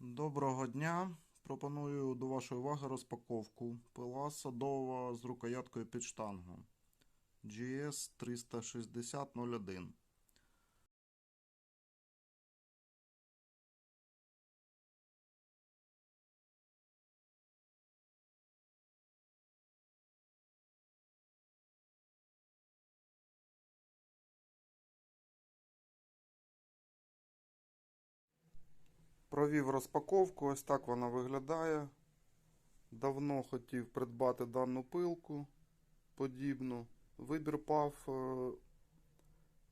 Доброго дня! Пропоную до вашої уваги розпаковку пила садова з рукояткою під штангу GS 36001. Провів розпаковку, ось так вона виглядає. Давно хотів придбати дану пилку подібну. Вибір пав е,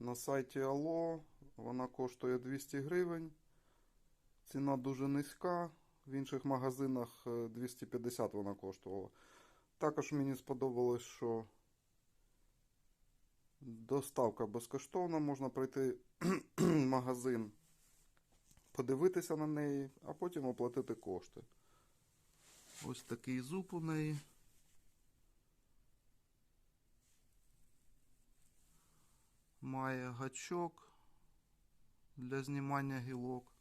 на сайті Allo. Вона коштує 200 гривень. Ціна дуже низька. В інших магазинах е, 250 вона коштувала. Також мені сподобалось, що доставка безкоштовна. Можна прийти в магазин подивитися на неї, а потім оплатити кошти. Ось такий зуб у неї. Має гачок для знімання гілок.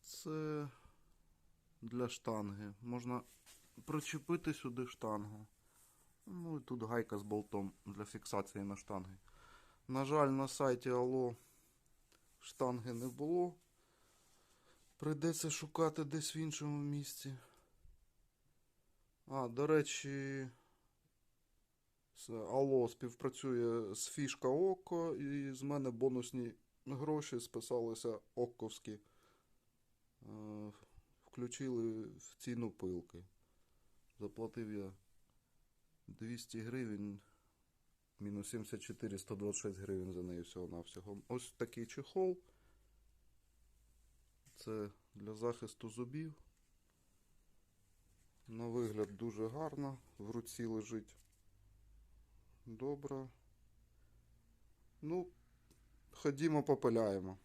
Це для штанги. Можна причепити сюди штангу. Ну і тут гайка з болтом для фіксації на штанги. На жаль, на сайті Allo штанги не було. Прийдеться шукати десь в іншому місці. А, до речі, Allo співпрацює з фішка Око, і з мене бонусні гроші списалися окковські. Е, Включили в ціну пилки. Заплатив я 200 гривень. Мінус 74, 126 гривень за неї всього-навсього. Ось такий чехол. Це для захисту зубів. На вигляд дуже гарно. В руці лежить добре. Ну, ходімо попиляємо.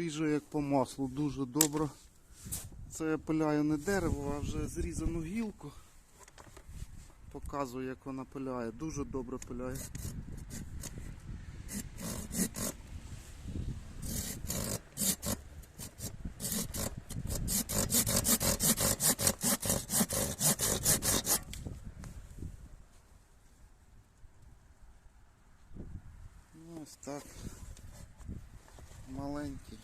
Ріже як по маслу, дуже добре. Це я пиляю не дерево, а вже зрізану гілку. Показую, як вона пиляє. Дуже добре пиляє. Ну, Ось так. Маленький.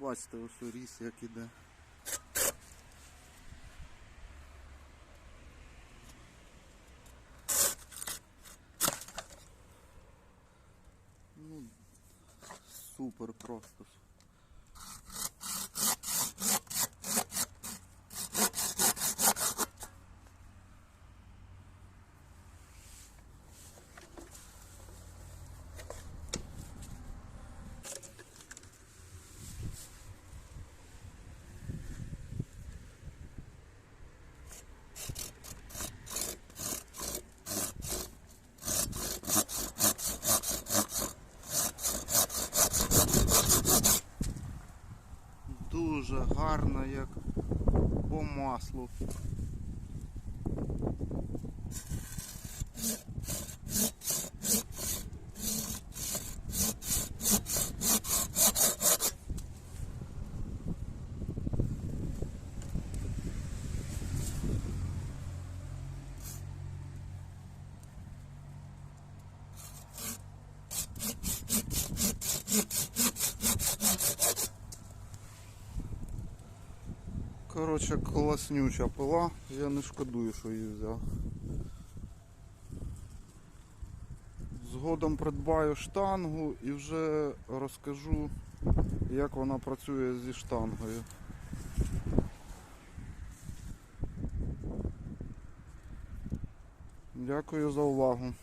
Бачите, ось ріс як іде. Ну, супер просто. Дуже гарно, як по маслу. Коротше, класнюча пила, я не шкодую, що її взяв. Згодом придбаю штангу і вже розкажу, як вона працює зі штангою. Дякую за увагу.